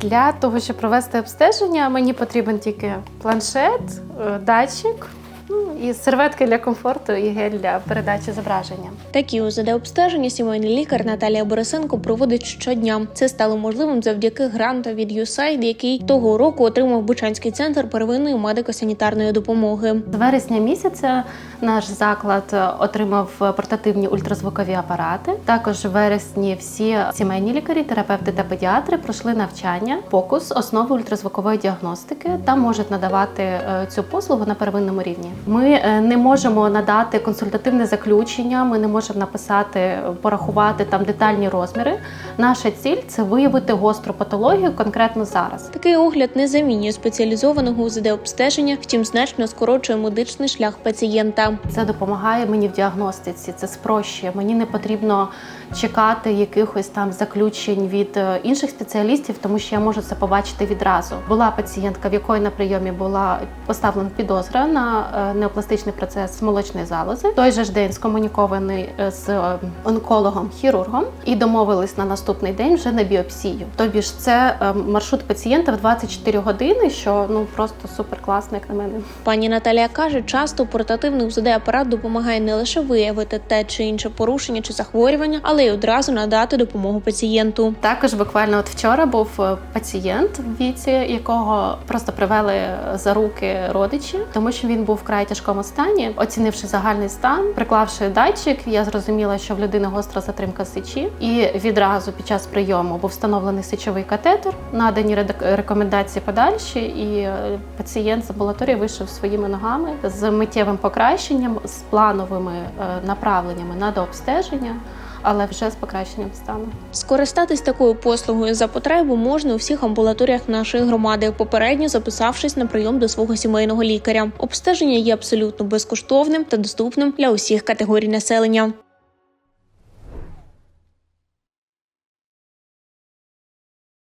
Для того, щоб провести обстеження, мені потрібен тільки планшет, е, датчик, і серветки для комфорту і гель для передачі зображення. Такі УЗД обстеження сімейний лікар Наталія Борисенко проводить щодня. Це стало можливим завдяки гранту від USAID, який того року отримав Бучанський центр первинної медико-санітарної допомоги. З вересня місяця наш заклад отримав портативні ультразвукові апарати. Також в вересні всі сімейні лікарі, терапевти та педіатри пройшли навчання фокус основи ультразвукової діагностики та можуть надавати е, цю послугу на первинному рівні. Ми е, не можемо надати консультативне заключення, ми не можемо написати, порахувати там детальні розміри. Наша ціль це виявити гостру патологію конкретно зараз. Такий огляд не замінює спеціалізованого УЗД обстеження, втім значно скорочує медичний шлях пацієнта. Це допомагає мені в діагностиці, це спрощує. Мені не потрібно чекати якихось там заключень від е, інших спеціалістів, тому що я можу це побачити відразу. Була пацієнтка, в якої на прийомі була поставлена підозра на е, неопластичний процес молочної залози. В той же ж день скомунікований е, з е, онкологом, хірургом і домовились на наступний день вже на біопсію. Тобі ж це е, маршрут пацієнта в 24 години, що ну просто супер класно, як на мене. Пані Наталія каже, часто портативний УЗД-апарат допомагає не лише виявити те чи інше порушення чи захворювання, але й одразу надати допомогу пацієнту. Також буквально от вчора був пацієнт в віці, якого просто привели за руки родичі, тому що він був вкрай тяжкому стані. Оцінивши загальний стан, приклавши датчик, я зрозуміла, що в людини гостра затримка сечі, і відразу під час прийому був встановлений сечовий катетер, надані рекомендації подальші, і е, пацієнт з амбулаторії вийшов своїми ногами з миттєвим покращенням, з плановими е, направленнями на дообстеження. Але вже з покращенням стану. Скористатись такою послугою за потребу можна у всіх амбулаторіях нашої громади, попередньо записавшись на прийом до свого сімейного лікаря. Обстеження є абсолютно безкоштовним та доступним для усіх категорій населення.